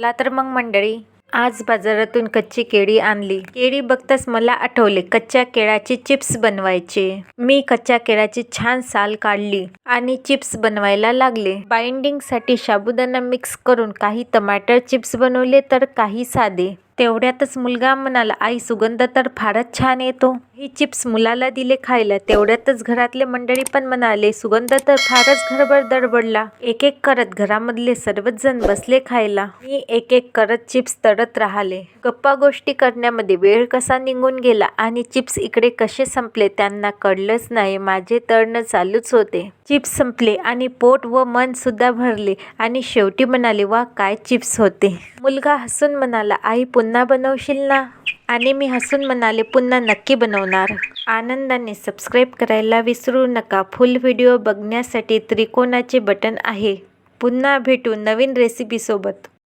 चला तर मग मंडळी आज बाजारातून कच्ची केळी आणली. केळी बघताच मला आठवले कच्च्या केळाचे चिप्स बनवायचे. मी कच्च्या केळाची छान साल काढली आणि चिप्स बनवायला लागले. बाइंडिंगसाठी साबुदाणा मिक्स करून काही टमाटर चिप्स बनवले तर काही साधे. तेवढ्यातच मुलगा म्हणाला आई सुगंध तर फारच छान येतो ही चिप्स मुलाला दिले खायला. तेवढ्यातच घरातले मंडळी पण म्हणाले सुगंध तर फारच घरभर दडबडला. एक एक करत घरामधले सर्वच जण बसले खायला. मी एक एक करत चिप्स तळत राहिले. गप्पा गोष्टी करण्यामध्ये वेळ कसा निघून गेला आणि चिप्स इकडे कसे संपले त्यांना कळलंच नाही. माझे तळणं चालूच होते. चिप्स संपले आणि पोट व मन सुद्धा भरले आणि शेवटी म्हणाले वा काय चिप्स होते. मुलगा हसून म्हणाला आई पुन्हा पुन्हा बनवशील ना? आणि मी हसून म्हणाले पुन्हा नक्की बनवणार. आनंदाने सबस्क्राईब करायला विसरू नका. फुल व्हिडिओ बघण्यासाठी त्रिकोणाचे बटन आहे. पुन्हा भेटू नवीन रेसिपीसोबत